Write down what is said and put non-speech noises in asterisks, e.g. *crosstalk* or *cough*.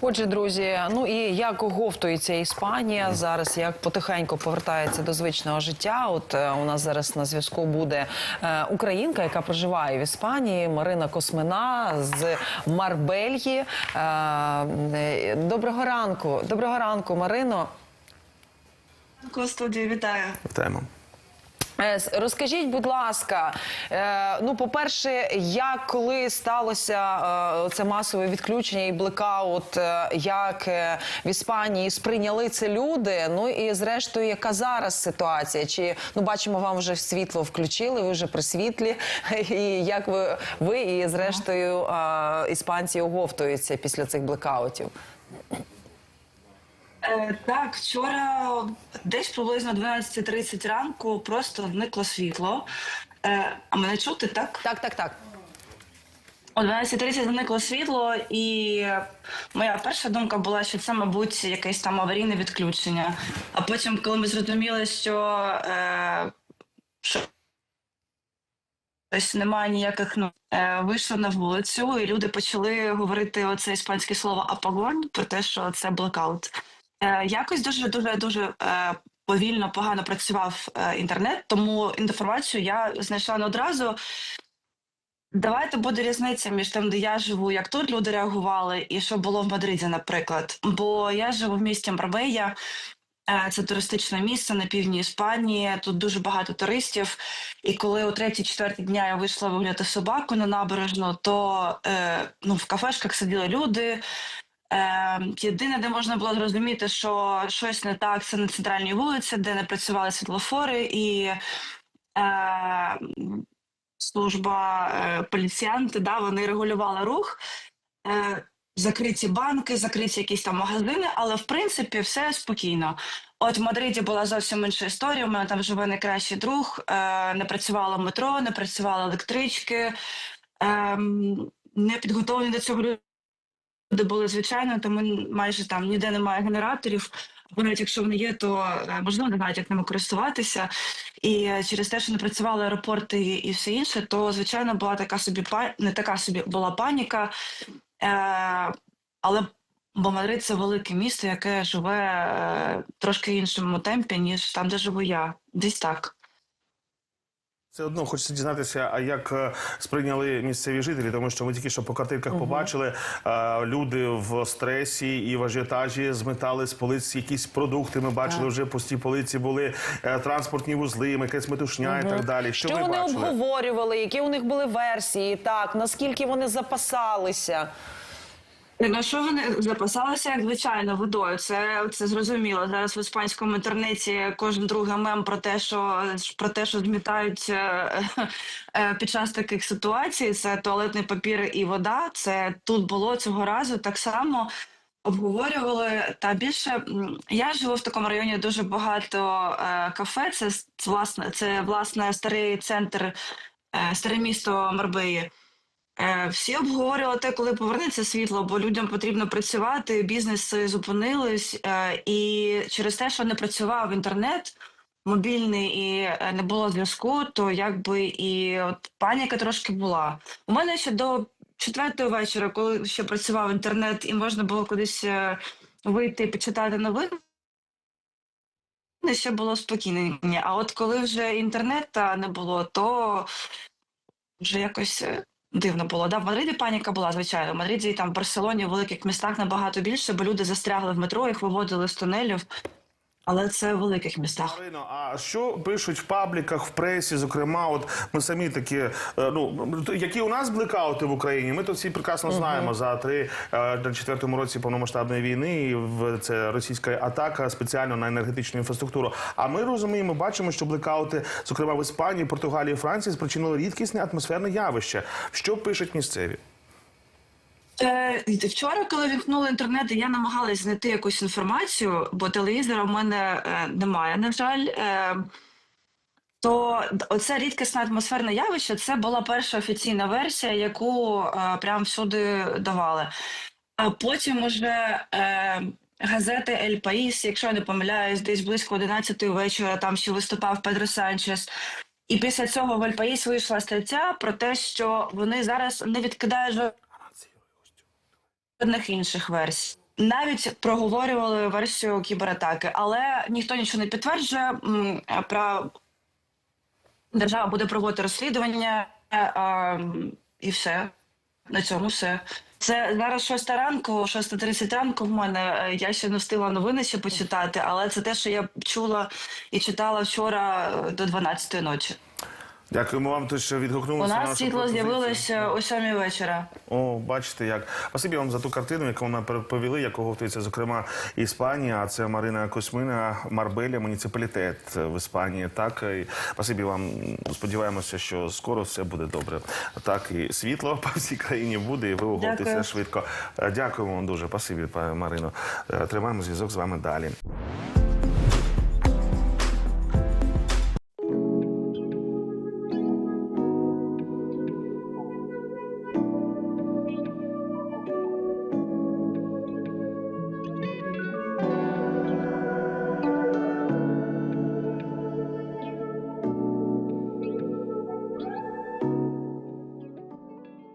Отже, друзі, ну і як оговтується Іспанія зараз, як потихеньку повертається до звичного життя. От е, у нас зараз на зв'язку буде е, українка, яка проживає в Іспанії, Марина Космина з Марбельї. Е, доброго ранку, доброго ранку, Марино. Ранку, вітаю. Вітаємо. Е, Розкажіть, будь ласка, е, ну, по-перше, як коли сталося е, це масове відключення і блекаут, як в Іспанії сприйняли це люди? Ну і зрештою, яка зараз ситуація? Чи ну бачимо, вам вже світло включили? Ви вже при світлі? *laughs* І як ви, ви і зрештою іспанці оговтуються після цих блекаутів? Е, так, вчора десь приблизно 12.30 ранку просто зникло світло. Е, а мене чути, так? Так, так, так. О 12.30 зникло світло, і моя перша думка була, що це, мабуть, якесь там аварійне відключення. А потім, коли ми зрозуміли, що, е, що Тобто немає ніяких ну е, вийшли на вулицю, і люди почали говорити оце іспанське слово апагон про те, що це блекаут. Е, якось дуже дуже дуже е, повільно погано працював е, інтернет, тому інформацію я знайшла не одразу. Давайте буде різниця між тим, де я живу, як тут люди реагували, і що було в Мадриді, наприклад. Бо я живу в місті Марбея, Е, Це туристичне місце на півдні Іспанії. Тут дуже багато туристів. І коли о третій-четвертій дня я вийшла вигуляти собаку на набережну, то ну, в кафешках сиділи люди. Е, єдине, де можна було зрозуміти, що щось не так, це на центральній вулиці, де не працювали світлофори, і е, служба е, поліціянти, да, вони регулювали рух. Е, закриті банки, закриті якісь там магазини, але в принципі все спокійно. От в Мадриді була зовсім інша історія. У мене там живе найкращий друг. Е, не працювало метро, не працювали електрички, е, не підготовлені до цього були звичайно, тому майже там ніде немає генераторів. Або навіть якщо вони є, то е, можливо не знають, як ними користуватися. І е, через те, що не працювали аеропорти і, все інше, то звичайно була така собі не така собі була паніка. Е, але бо Мадрид це велике місто, яке живе е, трошки іншому темпі, ніж там, де живу я. Десь так. Все одно хочеться дізнатися, а як е, сприйняли місцеві жителі, тому що ми тільки що по картинках побачили е, люди в стресі і в ажіотажі зметали з полиць якісь продукти. Ми бачили вже пусті полиці, були е, транспортні вузли, якась метушня і так далі. Що, Що ви вони бачили? обговорювали? Які у них були версії? Так, наскільки вони запасалися? На що вони запасалися, як звичайно, водою. Це, це зрозуміло. Зараз в іспанському інтернеті кожен другий мем про те, що про те, що змітають е, е, під час таких ситуацій. Це туалетний папір і вода. Це тут було цього разу так само. Обговорювали та більше я живу в такому районі. Дуже багато е, кафе. Це с- власне, це власне старий центр, старе місто Марбеї. Е, Всі обговорювали те, коли повернеться світло, бо людям потрібно працювати, бізнеси зупинились, е, і через те, що не працював інтернет мобільний і е, не було зв'язку, то якби і от паніка трошки була. У мене ще до четвертої вечора, коли ще працював інтернет, і можна було кудись вийти і почитати новини. Ще було спокійно. А от коли вже інтернету не було, то вже якось дивно було. Да, в Мадриді паніка була, звичайно. В Мадриді там в Барселоні, в великих містах набагато більше, бо люди застрягли в метро, їх виводили з тунелів. Але це в великих містах. А що пишуть в пабліках, в пресі? Зокрема, от ми самі такі, е, ну які у нас блекаути в Україні? Ми то всі прекрасно знаємо за три е, на четвертому році повномасштабної війни. І в це російська атака спеціально на енергетичну інфраструктуру. А ми розуміємо, бачимо, що блекаути, зокрема в Іспанії, Португалії, Франції, спричинили рідкісне атмосферне явище. Що пишуть місцеві? Е, вчора, коли вімкнули інтернет, я намагалась знайти якусь інформацію, бо телевізора в мене е, немає, на жаль. Е, то оце рідкісне атмосферне явище це була перша офіційна версія, яку е, прям всюди давали. А потім уже е, газети Ель Паїс, якщо я не помиляюсь, десь близько 11 вечора там ще виступав Педро Санчес. І після цього в Ель Паїс вийшла стаття про те, що вони зараз не відкидають жодних інших версій. навіть проговорювали версію кібератаки, але ніхто нічого не підтверджує. Про держава буде проводити розслідування е, а, і все. На цьому все. Це зараз шоста ранку, 6.30 ранку в мене. Е, Я ще не встигла новини ще почитати, але це те, що я чула і читала вчора е, до 12 ночі. Дякуємо вам, те, що У відгукнулися. на нас нашу світло пропозицію. з'явилося о 7 вечора. О, бачите, як спасибі вам за ту картину, яку нам переповіли, яку готується, зокрема, Іспанія. А це Марина Космина, Марбеля, муніципалітет в Іспанії. Так і спасибі вам. Сподіваємося, що скоро все буде добре. Так і світло по всій країні буде, і ви оговтеся швидко. Дякуємо вам дуже. Спасибі, пане Марино. Тримаємо зв'язок з вами далі.